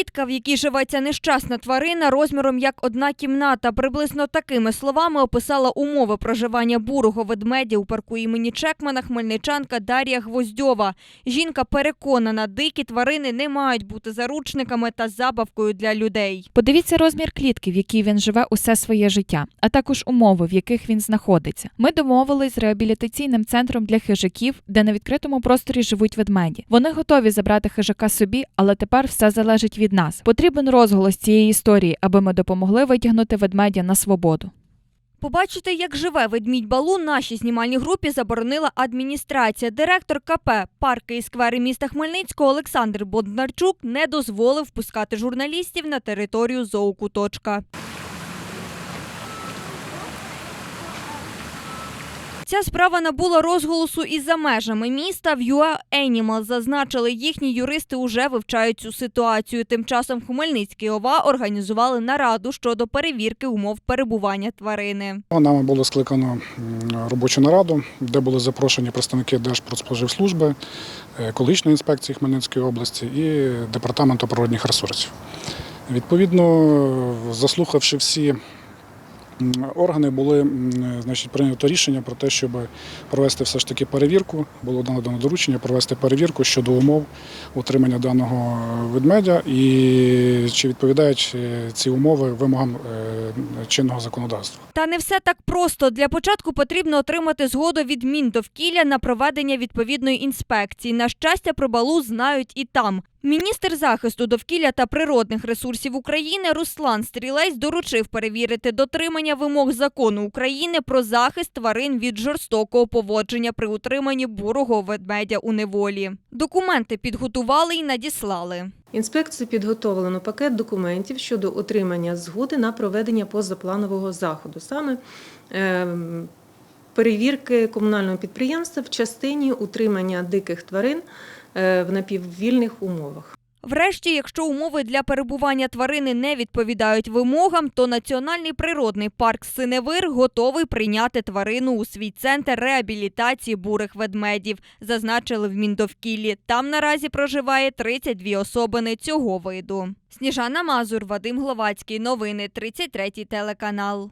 Клітка, в якій живе ця нещасна тварина, розміром як одна кімната. Приблизно такими словами описала умови проживання бурого ведмедя у парку імені Чекмана хмельничанка Дар'я Гвоздьова. Жінка переконана, дикі тварини не мають бути заручниками та забавкою для людей. Подивіться розмір клітки, в якій він живе усе своє життя, а також умови, в яких він знаходиться. Ми домовились з реабілітаційним центром для хижаків, де на відкритому просторі живуть ведмеді. Вони готові забрати хижака собі, але тепер все залежить від нас. Потрібен розголос цієї історії, аби ми допомогли витягнути ведмедя на свободу. Побачити, як живе ведмідь Балу, нашій знімальній групі заборонила адміністрація. Директор КП «Парки і сквери міста Хмельницького Олександр Бондарчук не дозволив впускати журналістів на територію зоокуточка. Ця справа набула розголосу і за межами міста. В UA Animal зазначили, їхні юристи уже вивчають цю ситуацію. Тим часом Хмельницький ОВА організували нараду щодо перевірки умов перебування тварини. Нами було скликано робочу нараду, де були запрошені представники Держпродспоживслужби, е, екологічної інспекції Хмельницької області і департаменту природних ресурсів. Відповідно, заслухавши всі органи, були значить, прийнято рішення про те, щоб провести все ж таки перевірку. Було надано доручення провести перевірку щодо умов утримання даного ведмедя і чи відповідають е, ці умови вимогам е, чинного законодавства. Та не все так просто. Для початку потрібно отримати згоду від Міндовкілля на проведення відповідної інспекції. На щастя, про балу знають і там. Міністр захисту довкілля та природних ресурсів України Руслан Стрілець доручив перевірити дотримання вимог закону України про захист тварин від жорстокого поводження при утриманні бурого ведмедя у неволі. Документи підготували і надіслали. Інспекції підготовлено пакет документів щодо отримання згоди на проведення позапланового заходу, саме ем, перевірки комунального підприємства в частині утримання диких тварин в напіввільних умовах. Врешті, якщо умови для перебування тварини не відповідають вимогам, то Національний природний парк Синевир готовий прийняти тварину у свій центр реабілітації бурих ведмедів, зазначили в Міндовкіллі. Там наразі проживає 32 особини цього виду. Сніжана Мазур, Вадим Гловацький. Новини 33 телеканал.